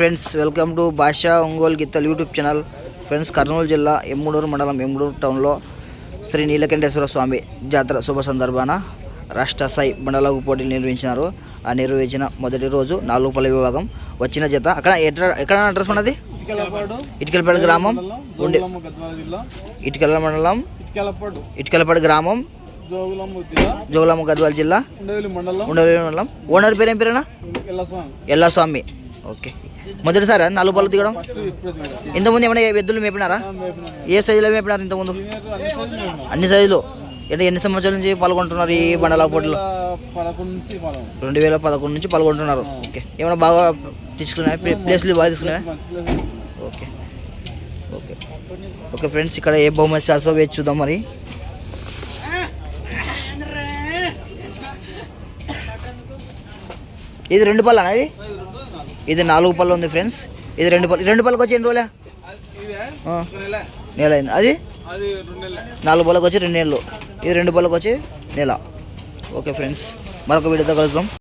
Friends welcome to భాషా ఒంగోలు గిత్తలు YouTube channel. Friends Kurnool జిల్లా ఎమ్మూడూరు మండలం ఎమ్మూడూరు టౌన్లో శ్రీ నీలకంఠేశ్వర స్వామి జాతర శుభ సందర్భాన రాష్ట్ర స్థాయి మండలకు పోటీలు నిర్వహించినారు. ఆ నిర్వహించిన మొదటి రోజు నాలుగు పల్లె విభాగం వచ్చిన జత. అక్కడ ఎక్కడ అడ్రస్ ఉన్నది ఇటుకలపాడు గ్రామం. ఉండే ఇటుకల మండలం. ఇటుకలపాడు. గ్రామం. జోగులమ్మ గద్వాల జిల్లా. ఉండవెల్లి మండలం. ఓనర్ పేరు ఏం పేరేనా? ఎల్లస్వామి. ఎల్లా స్వామి ఓకే. మొదటిసారా? నాలుగు పళ్ళు దిగడం? ఇంతకుముందు ఏమైనా ఎద్దులు మేపినారా? ఏ సైజులో మేపినారు ఇంతకుముందు? అన్ని సైజులు. అంటే ఎన్ని సంవత్సరాల నుంచి పాల్గొంటున్నారు ఈ బండల పోటీలో? రెండు వేల పదకొండు నుంచి పాల్గొంటున్నారు. ఓకే. ఏమైనా బాగా తీసుకున్నాయి? ప్లేస్లు బాగా తీసుకున్నాయా? ఓకే. ఓకే. ఓకే ఫ్రెండ్స్ ఇక్కడ ఏ బహుమతి చేస్తో వేచి చూద్దాం మరి. ఇది రెండు పళ్ళు అనేది ఇది నాలుగు పళ్ళు ఉంది ఫ్రెండ్స్. ఇది రెండు పళ్ళు. రెండు పళ్ళకి వచ్చి ఎన్ని రోజులే? నెల అయింది అది? నాలుగు పళ్ళకి వచ్చి రెండు నెలలు. ఇది రెండు పళ్ళకి వచ్చి నెల. Okay friends. మరొక వీడియోతో కలుద్దాం.